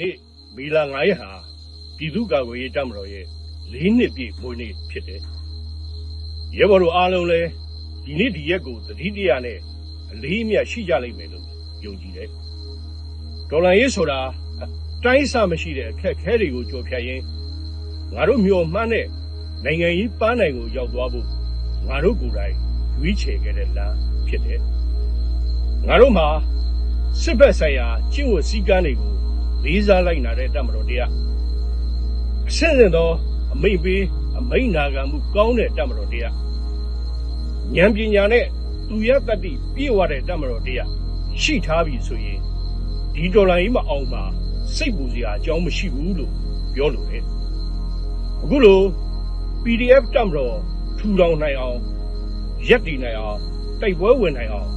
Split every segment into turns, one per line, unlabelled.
နေ့မေလ9ရက်ဟာပြည်သူ့ကာကွယ်ရေးတပ်မတော်ရဲ့၄နှစ်ပြည့်မွေးနေ့ဖြစ်တယ်။ရဲဘော်တို့အားလုံးလည်းဒီနေ့ဒီရက်ကိုသတိတရားနဲ့အလေးအမြတ်ရှိကြလိမ့်မယ်လို့ယုံကြည်တယ်။ဒေါ်လာရေးဆိုတာအတိုင်းအဆမရှိတဲ့အခက်အခဲတွေကိုကြော်ဖြတ်ရင်းငါတို့မျှော်မှန်းတဲ့နိုင်ငံရေးပန်းနိုင်ကိုရောက်သွားဖို့ငါတို့ကိုယ်တိုင်ရွေးချယ်ခဲ့တဲ့လမ်းဖြစ်တယ်။ငါတို့မှာစစ်ဘက်ဆိုင်ရာကျင့်ဝတ်စည်းကမ်းတွေကို လေးစားလိုက်နာတဲ့တပ်မတော်တရားအဆင့်ဆင့်သောအမိန့်ပေးအမိန့်နာခံမှုကောင်းတဲ့တပ်မတော်တရားဉာဏ်ပညာနဲ့သူရတတ္တိပြည့်ဝတဲ့တပ်မတော်တရားရှိထားပြီဆိုရင်ဒီဒေါ်လာကြီးမအောင်ပါစိတ်ပူစရာအကြောင်းမရှိဘူးလို့ပြောလို့လေအခုလို PDF တပ်မတော်ထူထောင်နိုင်အောင်ရက်တည်နိုင်အောင်တိုက်ပွဲဝင်နိုင်အောင်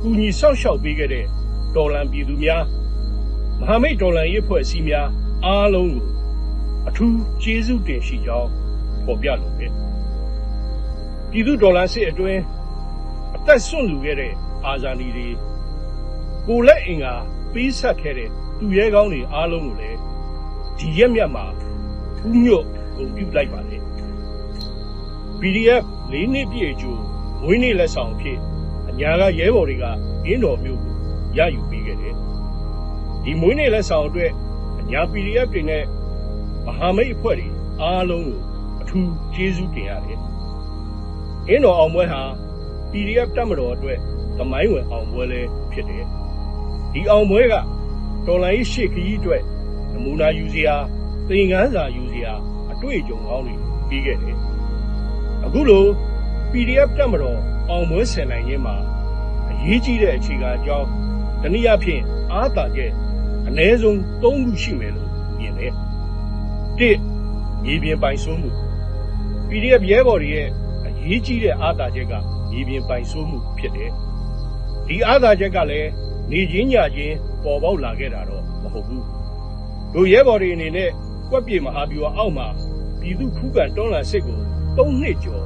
ကူညီဆောက်ရှောက်ပေးခဲ့တဲ့တော်လန်ပြည်သူများ မဟာမိတ်တော်လန်ရေးဖွဲ့အစည်းများအားလုံးကိုအထူးကျေးဇူးတင်ရှိကြောင်းဖော်ပြလိုပဲပြည်သူတော်လန်စစ်အတွင်းအသက်ဆွန့်လူခဲ့တဲ့အာဇာနည်တွေကိုယ်လက်အင်္ဂါပေးဆက်ခဲ့တဲ့သူရဲကောင်းတွေအားလုံးကိုလည်းဒီရက်မြတ်မှာဥညွတ်ဂုဏ်ပြုလိုက်ပါလေ PDF ၄နှစ်ပြည့်အကျိုးမွေးနေ့လက်ဆောင်အဖြစ်အညာကရဲဘော်တွေကအင်းတော်မျိုးကိုရယူပေးခဲ့တယ် ဒီမွေးနေ့လက်ဆောင်အတွက်အညာ PDF တွေနဲ့မဟာမိတ်အဖွဲ့တွေအားလုံးကိုအထူးကျေးဇူးတင်ရတယ်အင်းတော်အောင်ပွဲဟာ PDF တက်မတော်အတွက်သမိုင်းဝင်အောင်ပွဲလည်းဖြစ်တယ်ဒီအောင်ပွဲကတော်လိုင်းရှေ့ခကြီးအတွက်နမူနာယူစရာသင်ခန်းစာယူစရာအတွေ့အကြုံကောင်းတွေပြီးခဲ့တယ်အခုလို PDF တက်မတော်အောင်ပွဲဆင်နိုင်ခြင်းမှာအရေးကြီးတဲ့အခြေခံအကြောင်းတနည်းအားဖြင့်အားသာချက် အ ਨੇ ဆုံး၃ခုရှိမယ်လို့မြင်တယ်။တစ်မြေပြင်ပိုင်ဆိုးမှု PDF ရဲဘော်တွေရဲ့အရေးကြီးတဲ့အားသာချက်ကမြေပြင်ပိုင်ဆိုးမှုဖြစ်တယ်။ဒီအားသာချက်ကလည်းနေချင်းညချင်းပေါ်ပေါက်လာခဲ့တာတော့မဟုတ်ဘူး။တို့ရဲဘော်တွေအနေနဲ့ကွက်ပြေမဟာဗျူဟာအောက်မှာပြည်သူခုခံတွန်းလှန်စစ်ကိုသုံးနှစ်ကျော်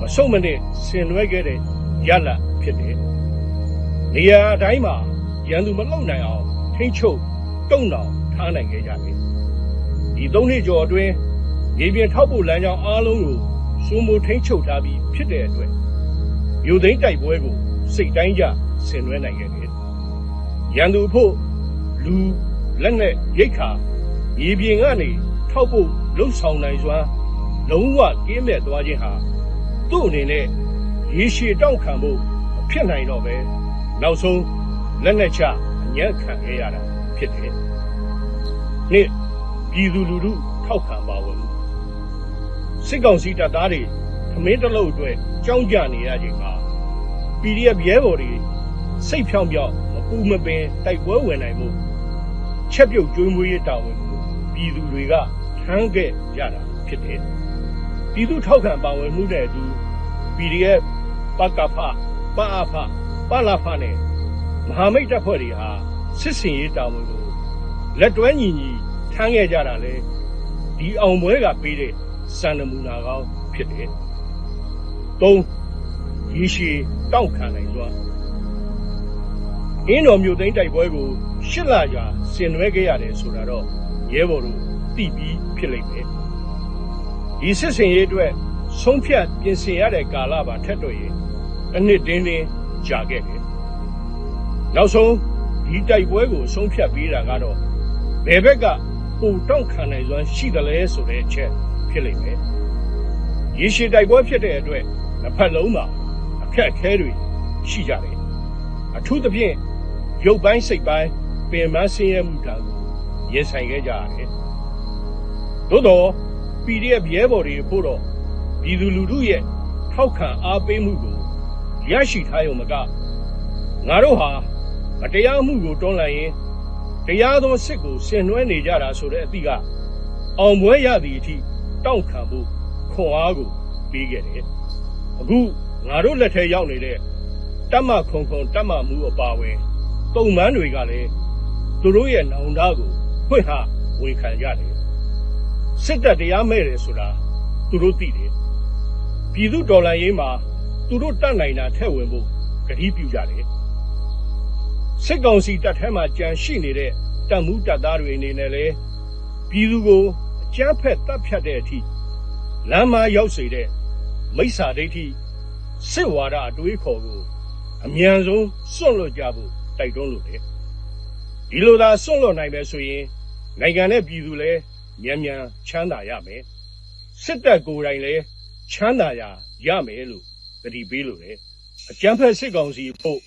မဆုံးမနစ်ဆင်နွှဲခဲ့တဲ့ရလဖြစ်တယ်။နေရာအတိုင်းမှာရန်သူမလုံနိုင်အောင် ထိမ့်ချုပ်တုံ့တောင်ထားနိုင်ခဲ့ကြတယ်။ဒီသုံးနှစ်ကျော်အတွင်းရေပြင်ထောက်ဖို့လမ်းကြောင်းအားလုံးကိုစိုးမိုးထိမ့်ချုပ်ထားပြီးဖြစ်တဲ့အတွက်ယူသိမ်းတိုက်ပွဲကိုစိတ်တိုင်းကြဆင်နွှဲနိုင်ခဲ့တယ်။ရန်သူဖို့လူလက်နဲ့ရိတ်ခါရေပြင်ကနေထောက်ဖို့လှုပ်ဆောင်နိုင်စွမ်းလုံးဝကင်းမဲ့သွားခြင်းဟာသူ့အနေနဲ့ရေရှည်တောင့်ခံဖို့မဖြစ်နိုင်တော့ပဲနောက်ဆုံးလက်နဲ့ချအ ညံ့ခံခဲ့ရတာဖြစ်တယ်။နှစ်ပြည်သူလူထုထောက်ခံပါဝင်မှုစစ်ကောင်စီတပ်သားတွေခမင်းတလုတ်အတွက်ကြောင်းကြနေရချိန်မှာ PDF ရဲဘော်တွေစိတ်ဖြောင်းပြောင်းမပူမပင်တိုက်ပွဲဝင်နိုင်မှုချက်ပြုတ်ကျွေးမွေးရေးတာဝန်ကိုပြည်သူတွေကထမ်းခဲ့ကြတာဖြစ်တယ်။ပြည်သူထောက်ခံပါဝင်မှုတဲ့အတူ PDF ပကဖပအဖပလာဖနဲ့ မဟာမိတ်တပ်ဖွဲ့တွေဟာစစ်စင်ရေးတာဝန်ကိုလက်တွဲညီညီထမ်းခဲ့ကြတာလေဒီအောင်ပွဲကပေးတဲ့စံနမူနာကောင်းဖြစ်တယ်။၃ရေရှည်တောက်ခံနိုင်စွာအင်းတော်မြို့သိမ်းတိုက်ပွဲကိုရှစ်လကြာဆင်နွှဲခဲ့ရတယ်ဆိုတာတော့ရဲဘော်တို့သိပြီးဖြစ်လိမ့်မယ်။ဒီစစ်စင်ရေးအတွက်ဆုံးဖြတ်ပြင်ဆင်ရတဲ့ကာလပါထက်တော့ရင်တစ်နှစ်တင်းတင်းကြာခဲ့တယ်။ နောက်ဆုံးဒီတိုက်ပွဲကိုဆုံးဖြတ်ပေးတာကတော့ဘယ်ဘက်ကပုံတောင့်ခံနိုင်စွမ်းရှိသလဲဆိုတဲ့အချက်ဖြစ်လိမ့်မယ်။ရေရှည်တိုက်ပွဲဖြစ်တဲ့အတွက်တစ်ဖက်လုံးမှာအခက်အခဲတွေရှိကြတယ်။အထူးသဖြင့်ရုပ်ပိုင်းစိတ်ပိုင်းပင်မဆင်းရဲမှုတံကိုရင်ဆိုင်ခဲ့ကြရတယ်။သို့တော့ PDF ရဲဘော်တွေဖို့တော့ပြည်သူလူထုရဲ့ထောက်ခံအားပေးမှုကိုရရှိထားရုံမကငါတို့ဟာ မတရားမှုကိုတွန်းလှန်ရင်တရားသောစစ်ကိုဆင်နွှဲနေကြတာဆိုတဲ့အသည့်ကအောင်ပွဲရသည့်အထိတောင့်ခံဖို့ခွန်အားကိုပေးခဲ့တယ်အခုငါတို့လက်ထဲရောက်နေတဲ့တတ်မခုံခုံတတ်မမှုအပါဝင်တုံမန်းတွေကလည်းသူတို့ရဲ့နောင်တကိုဖွင့်ဟဝန်ခံကြတယ်စစ်တပ်တရားမဲ့တယ်ဆိုတာသူတို့သိတယ်ပြည်သူဒေါ်လာရေးမှာသူတို့တတ်နိုင်တာထည့်ဝင်ဖို့ကတိပြုကြတယ် စစ်ကောင်စီတပ်ထဲမှာကြံရှိနေတဲ့တတပ်မှုတပ်သားတွေအနေနဲ့လည်းပြည်သူကိုအကြမ်းဖက်တပ်ဖြတ်တဲ့အထိလမ်းမရောက်စေတဲ့မိစ္ဆာဒိဋ္ဌိစစ်ဝါဒအတွေးခေါ်ကိုအမြန်ဆုံးစွန့်လွတ်ကြဖို့တိုက်တွန်းလိုတယ်ဒီလိုသာစွန့်လွတ်နိုင်မယ်ဆိုရင်နိုင်ငံနဲ့ပြည်သူလည်းမြန်မြန်ချမ်းသာရမယ်စစ်တပ်ကိုယ်တိုင်လည်းချမ်းသာရရမယ်လို့တတိပေးလိုတယ်အကြမ်းဖက်စစ်ကောင်စီဖို့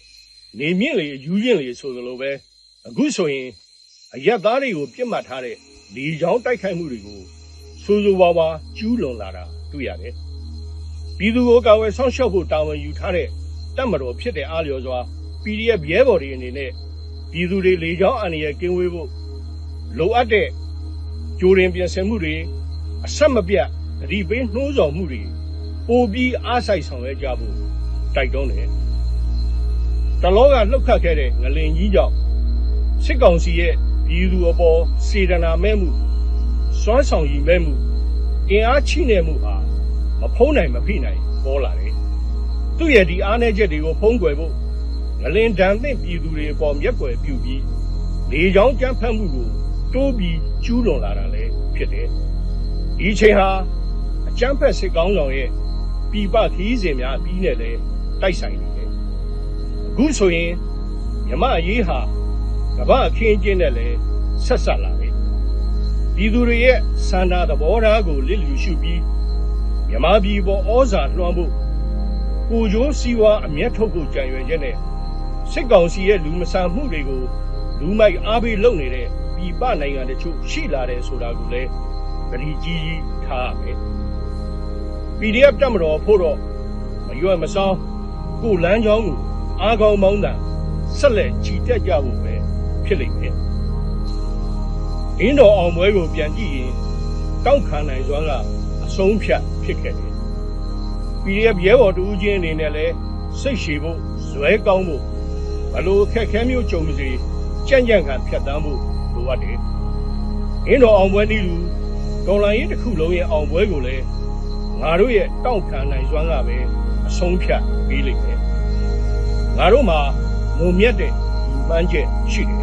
နေမြင့်လေအယူရင်လေဆိုသလိုပဲအခုဆိုရင်အရက်သားတွေကိုပြစ်မှတ်ထားတဲ့လေချောင်းတိုက်ခိုက်မှုတွေကိုဆိုးဆိုးဝါးဝါကျူးလွန်လာတာတွေ့ရတယ်ပြည်သူကိုကာဝယ်ဆောင်ရှောက်ဖို့တာဝန်ယူထားတဲ့တပ်မတော်ဖြစ်တဲ့အားလျော်စွာ PDF ရဲဘော်တွေအနေနဲ့ပြည်သူတွေလေချောင်းအန္တရာယ်ကင်းဝေးဖို့လိုအပ်တဲ့ကြိုတင်ပြင်ဆင်မှုတွေအဆက်မပြတ်သတိပေးနှိုးဆော်မှုတွေပိုပြီးအားစိုက်ဆောင်ရွက်ကြဖို့တိုက်တွန်းတယ် တလောကလှုပ်ခတ်ခဲ့တဲ့ငလင်ကြီးကြောင့်စစ်ကောင်စီရဲ့ပြည်သူအပေါ်စေတနာမဲ့မှုစွမ်းဆောင်ရည်မဲ့မှုအင်အားချိနေမှုဟာမဖုံးနိုင်မဖိနိုင်ပေါ်လာတယ်သူ့ရဲ့ဒီအားနည်းချက်တွေကိုဖုံးကွယ်ဖို့ငလင်ဒဏ်သင့်ပြည်သူတွေအပေါ်မျက်ကွယ်ပြုပြီးလေချောင်းကြမ်းဖက်မှုကိုတိုးပြီးကျူးလွန်လာတာလည်းဖြစ်တယ်ဒီအချိန်ဟာအကြမ်းဖက်စစ်ကောင်းဆောင်ရဲ့ပြပခီးစဉ်များပြီးနဲ့လည်းတိုက်ဆိုင်နေတယ် အခုဆိုရင်မြမအရေးဟာကမ္ဘာအခင်းကျင်းနဲ့လည်းဆက်ဆက်လာတယ်ပြည်သူတွေရဲ့စန္ဒာသဘောထားကိုလစ်လျူရှုပြီးမြမပြည်ပေါ်ဩဇာလွှမ်းဖို့ကိုကျိုးစီဝါအမျက်ထုတ်ဖို့ကြံရွယ်ချက်နဲ့စစ်ကောင်စီရဲ့လူမဆန်မှုတွေကိုလူမိုက်အားပေးလုပ်နေတဲ့ပြည်ပနိုင်ငံတချို့ရှိလာတယ်ဆိုတာကိုလည်းပရိကြီးကြီးထားရမယ် PDF တက်မတော်ဖို့တော့မရွယ်မစောင်းကိုလမ်းကြောင်းကို အားကောင်းမောင်းတာဆက်လက်ချီတက်ကြဖို့ပဲဖြစ်လိမ့်မယ်။အင်းတော်အောင်ပွဲကိုပြန်ကြည့်ရင်တောက်ခံနိုင်စွမ်းကအဆုံးဖြတ်ဖြစ်ခဲ့တယ်။ PDF ရဲဘော်တူးချင်းအနေနဲ့လည်းစိတ်ရှည်ဖို့ဇွဲကောင်းဖို့ဘလို့ခက်ခဲမျိုးကြုံစေကြံ့ကြံ့ခံဖြတ်တန်းဖို့လိုအပ်တယ်။အင်းတော်အောင်ပွဲနည်းလူတော်လိုင်းရေးတစ်ခုလုံးရဲ့အောင်ပွဲကိုလည်းငါတို့ရဲ့တောက်ခံနိုင်စွမ်းကပဲအဆုံးဖြတ်ပေးလိမ့်မယ် ငါတို့မှာမုံမြတ်တဲ့ဒီပန်းချက်ရှိတယ်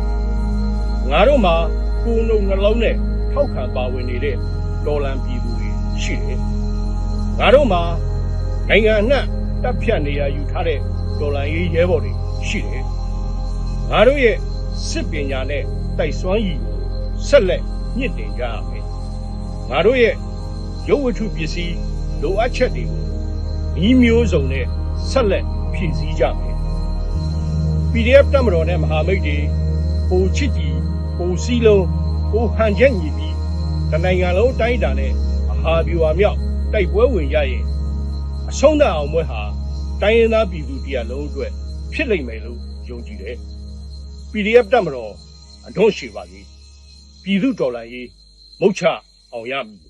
ငါတို့မှာကိုယ်နှုတ်နှလုံးနဲ့ထောက်ခံပါဝင်နေတဲ့တော်လန်ပြည်သူတွေရှိတယ်ငါတို့မှာနိုင်ငံအနှံ့တပ်ဖြတ်နေရယူထားတဲ့တော်လန်ရေးရဲဘော်တွေရှိတယ်ငါတို့ရဲ့စစ်ပညာနဲ့တိုက်စွမ်းရည်ကိုဆက်လက်မြင့်တင်ကြရမယ်ငါတို့ရဲ့ရုပ်ဝတ္ထုပစ္စည်းလိုအပ်ချက်တွေကိုဤမျိုးစုံနဲ့ဆက်လက်ဖြည့်ဆည်းကြမယ် PDF တက်မတော်နဲ့မဟာမိတ်တွေပိုချစ်ကြည်ပိုစည်းလုံးပိုဟန်ချက်ညီပြီးတနိုင်ငံလုံးတိုင်းတာနဲ့မဟာဗျူဟာမြောက်တိုက်ပွဲဝင်ရရင်အဆုံးသတ်အောင်ပွဲဟာတိုင်းရင်းသားပြည်သူတရားလုံးအတွက်ဖြစ်လိမ့်မယ်လို့ယုံကြည်တယ် PDF တက်မတော်အထွန်းရှိပါကြီးပြည်သူတော်လှန်ရေးမုတ်ချအောင်ရမည်